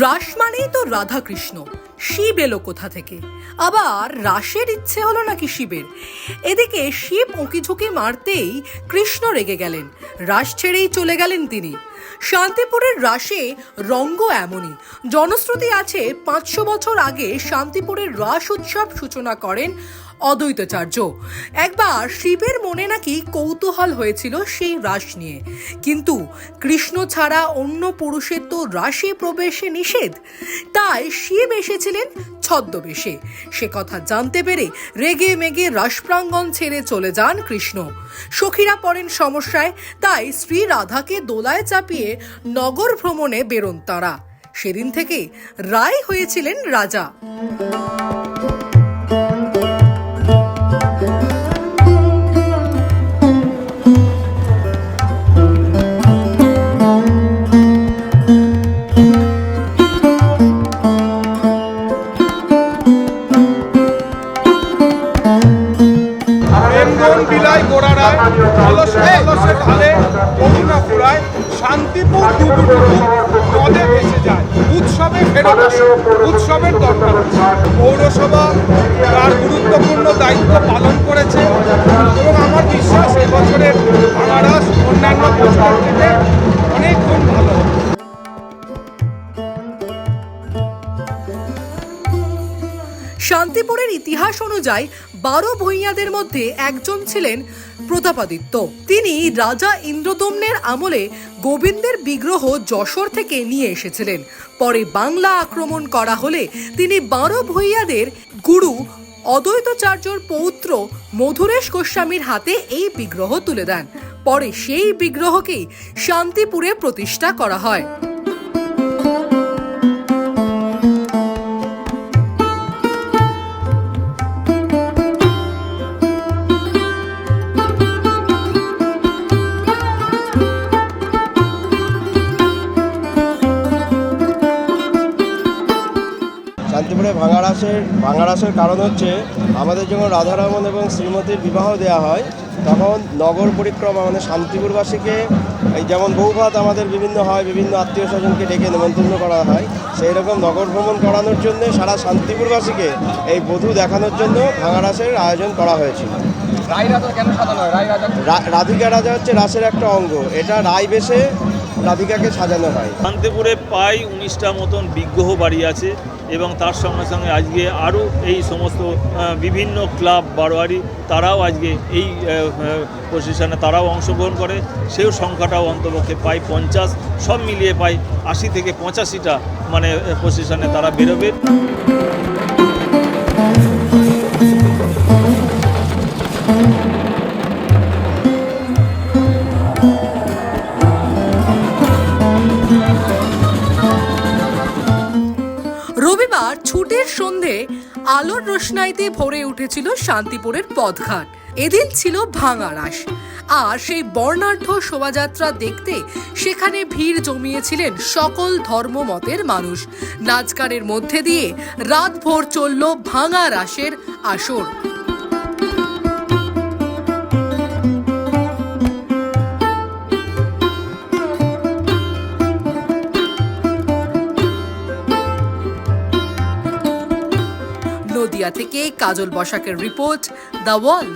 রাস মানেই তো রাধা কৃষ্ণ শিব এলো কোথা থেকে? আবার রাসের ইচ্ছে হলো নাকি শিবের? এদিকে শিব উঁকিঝুঁকি মারতেই কৃষ্ণ রেগে গেলেন। রাস ছেড়েই চলে গেলেন তিনি। শান্তিপুরের রাসে রঙ্গ এমনই। জনশ্রুতি আছে, পাঁচশো বছর আগে শান্তিপুরের রাস উৎসব সূচনা করেন অদ্বৈতাচার্য। একবার শিবের মনে নাকি কৌতূহল হয়েছিল সেই রাস নিয়ে। কিন্তু কৃষ্ণ ছাড়া অন্য পুরুষের তো রাশে প্রবেশে নিষেধ। তাই শিব এসেছিলেন ছদ্মবেশে। সে কথা জানতে পেরে রেগে মেগে রাসপ্রাঙ্গণ ছেড়ে চলে যান কৃষ্ণ। সখীরা পড়েন সমস্যায়, তাই শ্রী রাধাকে দোলায় চাপিয়ে নগর ভ্রমণে বেরোন তারা। সেদিন থেকে রায় হয়েছিলেন রাজা। বিলাই গোড়ারা অলসে অলসে ঢালে করুণা ফুরায় শান্তিপুর ডুবুডুবু নদে ভেসে যায় উৎসবে ফেরত আসে, উৎসবের দরকার। পৌরসভা তার গুরুত্বপূর্ণ দায়িত্ব পালন করেছে এবং আমার বিশ্বাস এবছরের ভাঙারাস অন্যান্য বছরের থেকে অনেক গুণ ভালো শান্তিপুরের ইতিহাস অনুযায়ী বারো ভূঁইয়াদের মধ্যে একজন ছিলেন প্রতাপাদিত্য। তিনি রাজা ইন্দ্রদম্নের আমলে গোবিন্দের বিগ্রহ যশোর থেকে নিয়ে এসেছিলেন। পরে বাংলা আক্রমণ করা হলে তিনি বারো ভূঁইয়াদের গুরু অদ্বৈতাচার্যর পৌত্র মধুরেশ গোস্বামীর হাতে এই বিগ্রহ তুলে দেন। পরে সেই বিগ্রহকেই শান্তিপুরে প্রতিষ্ঠা করা হয়। শান্তিপুরে ভাঙারাসের ভাঙারাসের কারণ হচ্ছে আমাদের যখন রাধারমন এবং শ্রীমতীর বিবাহ দেওয়া হয় তখন নগর পরিক্রমা মানে শান্তিপুরবাসীকে এই যেমন বৌভাত আমাদের বিভিন্ন হয় বিভিন্ন আত্মীয় স্বজনকে ডেকে নিমন্ত্রণ করা হয় সেই রকম নগর ভ্রমণ করানোর জন্য সারা শান্তিপুরবাসীকে এই বধূ দেখানোর জন্য ভাঙারাসের আয়োজন করা হয়েছিল। রাধিকা রাজা হচ্ছে রাসের একটা অঙ্গ। এটা রায় বেশে রাধিকাকে সাজানো হয়। শান্তিপুরে প্রায় উনিশটা মতন বিগ্রহ বাড়ি আছে এবং তার সঙ্গে সঙ্গে আজকে আরও এই সমস্ত বিভিন্ন ক্লাব, বারোয়ারি, তারাও আজকে এই পজিশনে তারাও অংশগ্রহণ করে। সেও সংখ্যাটাও অন্তপক্ষে পায় পঞ্চাশ, সব মিলিয়ে প্রায় আশি থেকে পঁচাশিটা মানে পজিশনে তারা বেরোবে। ছুটির সন্ধে আলোর রোশনাইতে ভরে উঠেছিল শান্তিপুরের পথঘাট। এদিন ছিল ভাঙা রাস আর সেই বর্ণাঢ্য শোভাযাত্রা দেখতে সেখানে ভিড় জমিয়েছিলেন সকল ধর্মমতের মানুষ। নাচকারের মধ্যে দিয়ে রাতভর চলল ভাঙা রাসের আসর। নদিয়া থেকে কাজল বসাকের রিপোর্ট দ্য ওয়াল